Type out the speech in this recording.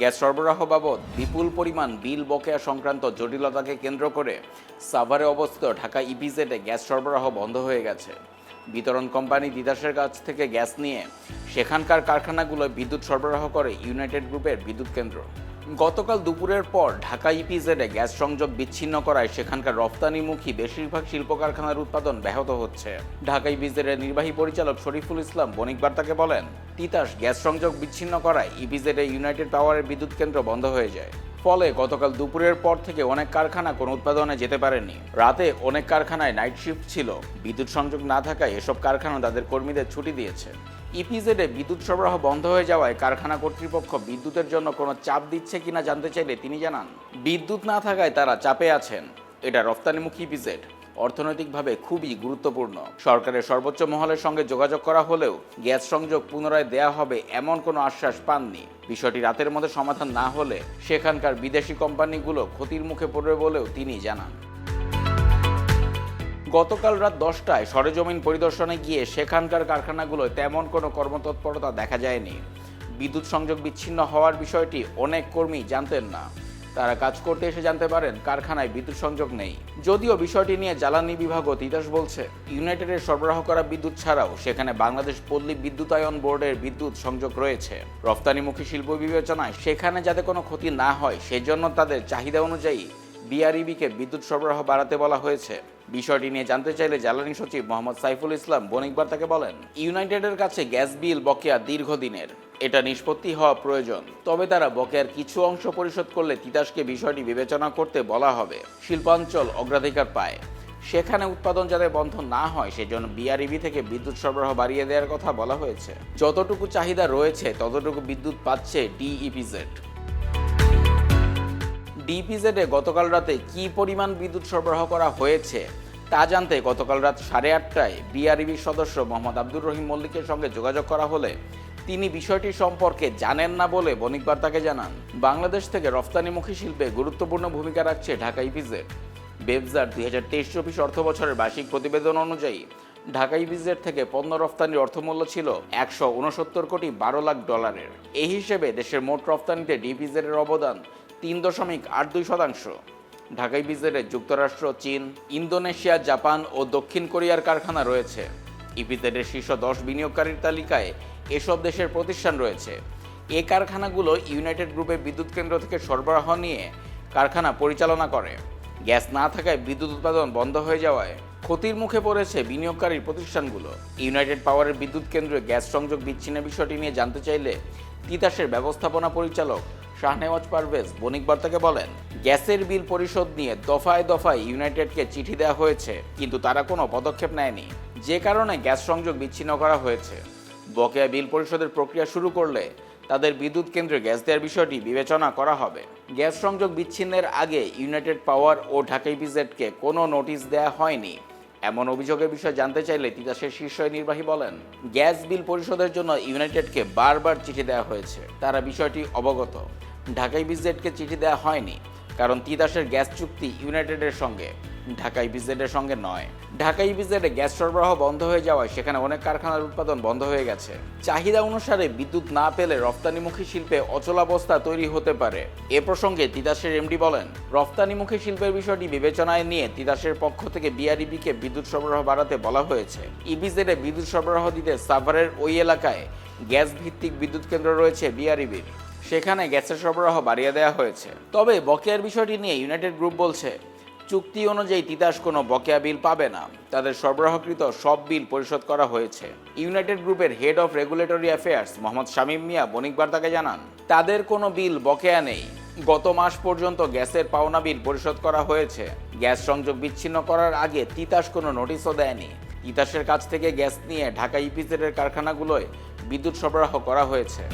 Gas সরবরাহ বাবদ বিপুল পরিমাণ বিল বকেয়া সংক্রান্ত জটিলতাকে কেন্দ্র করে সাভারে অবস্থিত ঢাকা ইপিজেডে গ্যাস সরবরাহ বন্ধ হয়ে গেছে। বিতরণ কোম্পানি তিতাসের কাছ থেকে গ্যাস নিয়ে সেখানকার কারখানাগুলোয় বিদ্যুৎ সরবরাহ করে ইউনাইটেড গ্রুপের বিদ্যুৎ কেন্দ্র। গতকাল দুপুরের পর ঢাকা ইপিজেডে গ্যাস সংযোগ বিচ্ছিন্ন করায় সেখানকার রপ্তানিমুখী বেশিরভাগ শিল্প কারখানার উৎপাদন ব্যাহত হচ্ছে। ঢাকা ইপিজেডের নির্বাহী পরিচালক শরীফুল ইসলাম বণিক বার্তাকে বলেন তিতাস গ্যাস সংযোগ বিচ্ছিন্ন করায় ইপিজেডে ইউনাইটেড পাওয়ারের বিদ্যুৎ কেন্দ্র বন্ধ হয়ে যায়। ফলে গতকাল দুপুরের পর থেকে অনেক কারখানা কোনো উৎপাদনে যেতে পারেনি। রাতে অনেক কারখানায় নাইট শিফট ছিল। বিদ্যুৎ সংযোগ না থাকায় এসব কারখানা তাদের কর্মীদের ছুটি দিয়েছে। ইপিজেডে বিদ্যুৎ সরবরাহ বন্ধ হয়ে যাওয়ায় কারখানা কর্তৃপক্ষ বিদ্যুতের জন্য কোনো চাপ দিচ্ছে কিনা জানতে চাইলে তিনি জানান, বিদ্যুৎ না থাকায় তারা চাপে আছেন। এটা রফতানিমুখী ইপিজেড। অর্থনৈতিকভাবে খুবই গুরুত্বপূর্ণ। সরকারের সর্বোচ্চ মহলের সঙ্গে যোগাযোগ করা হলেও গ্যাস সংযোগ পুনরায় দেয়া হবে এমন কোনো আশ্বাস পাননি। বিষয়টি রাতের মধ্যে সমাধান না হলে সেখানকার বিদেশি কোম্পানিগুলো ক্ষতির মুখে পড়বে বলেও তিনি জানান। গতকাল রাত দশটায় সরেজমিন পরিদর্শনে গিয়ে সেখানকার কারখানাগুলোয় তেমন কোনো কর্মতৎপরতা দেখা যায়নি। বিদ্যুৎ সংযোগ বিচ্ছিন্ন হওয়ার বিষয়টি অনেক কর্মী জানতেন না। তারা কাজ করতে এসে জানতে পারেন কারখানায় বিদ্যুৎ সংযোগ নেই। যদিও বিষয়টি নিয়ে জ্বালানি বিভাগ ও তিতাস বলছে, ইউনাইটেডের সরবরাহ করা বিদ্যুৎ ছাড়াও সেখানে বাংলাদেশ পল্লী বিদ্যুতায়ন বোর্ডের বিদ্যুৎ সংযোগ রয়েছে। রফতানিমুখী শিল্প বিবেচনায় সেখানে যাতে কোনো ক্ষতি না হয়, সেজন্য তাদের চাহিদা অনুযায়ী বিআরইবিকে বিদ্যুৎ সরবরাহ বাড়াতে বলা হয়েছে। বিষয়টি নিয়ে জানতে চাইলে জ্বালানি সচিব মোহাম্মদ সাইফুল ইসলাম বণিকবার তাকে বলেন, ইউনাইটেডের কাছে গ্যাস বিল বকেয়া দীর্ঘদিনের। এটা নিষ্পত্তি হওয়া প্রয়োজন। তবে তারা বকেয়ার কিছু অংশ পরিশোধ করলে তিতাসকে বিষয়টি বিবেচনা করতে বলা হবে, শিল্পাঞ্চল অগ্রাধিকার পায়। সেখানে উৎপাদন যাতে বন্ধ না হয়, সেজন্য বিআরইবি থেকে বিদ্যুৎ সরবরাহ বাড়িয়ে দেওয়ার কথা বলা হয়েছে। যতটুকু চাহিদা রয়েছে, ততটুকু বিদ্যুৎ পাচ্ছে ডিইপিজেড ডিপিজেডে গতকাল রাতে কি পরিমাণ বিদ্যুৎ সরবরাহ করা হয়েছে, তা জানতে গতকাল রাত সাড়ে আটটায় বিআরইবির সদস্য মোহাম্মদ আব্দুর রহিম মল্লিকের সঙ্গে যোগাযোগ করা হলে তিনি বিষয়টি সম্পর্কে জানেন না বলে বণিক বার্তাকে জানান। বাংলাদেশ থেকে রফতানিমুখী শিল্পে গুরুত্বপূর্ণ ভূমিকা রাখছে ঢাকা ইপিজেড বেবজার দুই হাজার তেইশ চব্বিশ অর্থ বছরের বার্ষিক প্রতিবেদন অনুযায়ী, ঢাকা ইপিজেড থেকে পণ্য রফতানির অর্থমূল্য ছিল একশো উনসত্তর কোটি বারো লাখ ডলারের। এই হিসেবে দেশের মোট রফতানিতে ডিপিজেডের অবদান তিন দশমিক আট দুই শতাংশ। ঢাকাই বিজেডে যুক্তরাষ্ট্র, চীন, ইন্দোনেশিয়া, জাপান ও দক্ষিণ কোরিয়ার কারখানা রয়েছে। ইপিজেডের শীর্ষ দশ বিনিয়োগকারীর তালিকায় এসব দেশের প্রতিষ্ঠান রয়েছে। এ কারখানাগুলো ইউনাইটেড গ্রুপের বিদ্যুৎ কেন্দ্র থেকে সরবরাহ নিয়ে কারখানা পরিচালনা করে। গ্যাস না থাকায় বিদ্যুৎ উৎপাদন বন্ধ হয়ে যাওয়ায় ক্ষতির মুখে পড়েছে বিনিয়োগকারী প্রতিষ্ঠানগুলো। ইউনাইটেড পাওয়ারের বিদ্যুৎ কেন্দ্রে গ্যাস সংযোগ বিচ্ছিন্নের বিষয়টি নিয়ে জানতে চাইলে তিতাসের ব্যবস্থাপনা পরিচালক শাহনেওয়াজ পারভেজ বণিক বার্তাকে বলেন, গ্যাসের বিল পরিশোধ নিয়ে দফায় দফায় ইউনাইটেডকে চিঠি দেওয়া হয়েছে, কিন্তু তারা কোনো পদক্ষেপ নেয়নি। যে কারণে গ্যাস সংযোগ বিচ্ছিন্ন করা হয়েছে। বকেয়া বিল পরিশোধের প্রক্রিয়া শুরু করলে তাদের বিদ্যুৎ কেন্দ্রে গ্যাস দেওয়ার বিষয়টি বিবেচনা করা হবে। গ্যাস সংযোগ বিচ্ছিন্নের আগে ইউনাইটেড পাওয়ার ও ঢাকা ইপিজেডকে কোনো নোটিশ দেওয়া হয়নি। এমন অভিযোগের বিষয়ে জানতে চাইলে তিতাসের শীর্ষ নির্বাহী বলেন, গ্যাস বিল পরিশোধের জন্য ইউনাইটেডকে বারবার চিঠি দেওয়া হয়েছে। তারা বিষয়টি অবগত। ঢাকা ইপিজেডকে চিঠি দেওয়া হয়নি, কারণ তিতাসের গ্যাস চুক্তি ইউনাইটেডের সঙ্গে। ঢাকা ইপিজেডের সঙ্গে নয়। ঢাকা ইপিজেডে গ্যাস সরবরাহ বন্ধ হয়ে যাওয়ায় সেখানে অনেক কারখানার উৎপাদন বন্ধ হয়ে গেছে। চাহিদা অনুসারে বিদ্যুৎ না পেলে রপ্তানিমুখী শিল্পে অচলাবস্থা তৈরি হতে পারে। এ প্রসঙ্গে তিতাসের এমডি বলেন রপ্তানিমুখী শিল্পের বিষয়টি বিবেচনায় নিয়ে তিতাসের পক্ষ থেকে বিআরইবিকে বিদ্যুৎ সরবরাহ বাড়াতে বলা হয়েছে। ইপিজেডে বিদ্যুৎ সরবরাহ দিতে সাভারের ওই এলাকায় গ্যাস ভিত্তিক বিদ্যুৎ কেন্দ্র রয়েছে বিআরইবির। সেখানে গ্যাসের সরবরাহ বাড়িয়ে দেওয়া হয়েছে। তবে বকেয়ার বিষয়টি নিয়ে ইউনাইটেড গ্রুপ বলছে চুক্তি অনুযায়ী তিতাস কোনো বকেয়া বিল পাবে না। তাদের সরবরাহকৃত সব বিল পরিশোধ করা হয়েছে। ইউনাইটেড গ্রুপের head of regulatory affairs Mohammad Shamim Mia বণিক বার্তাকে জানান, তাদের কোনো বিল বকেয়া নেই। গত মাস পর্যন্ত গ্যাসের পাওনা বিল পরিশোধ করা হয়েছে। গ্যাস সংযোগ বিচ্ছিন্ন করার আগে তিতাস কোনো নোটিশও দেয়নি। তিতাসের কাছ থেকে গ্যাস নিয়ে ঢাকা ইপিজেডের কারখানাগুলোয় বিদ্যুৎ সরবরাহ করা হয়েছে।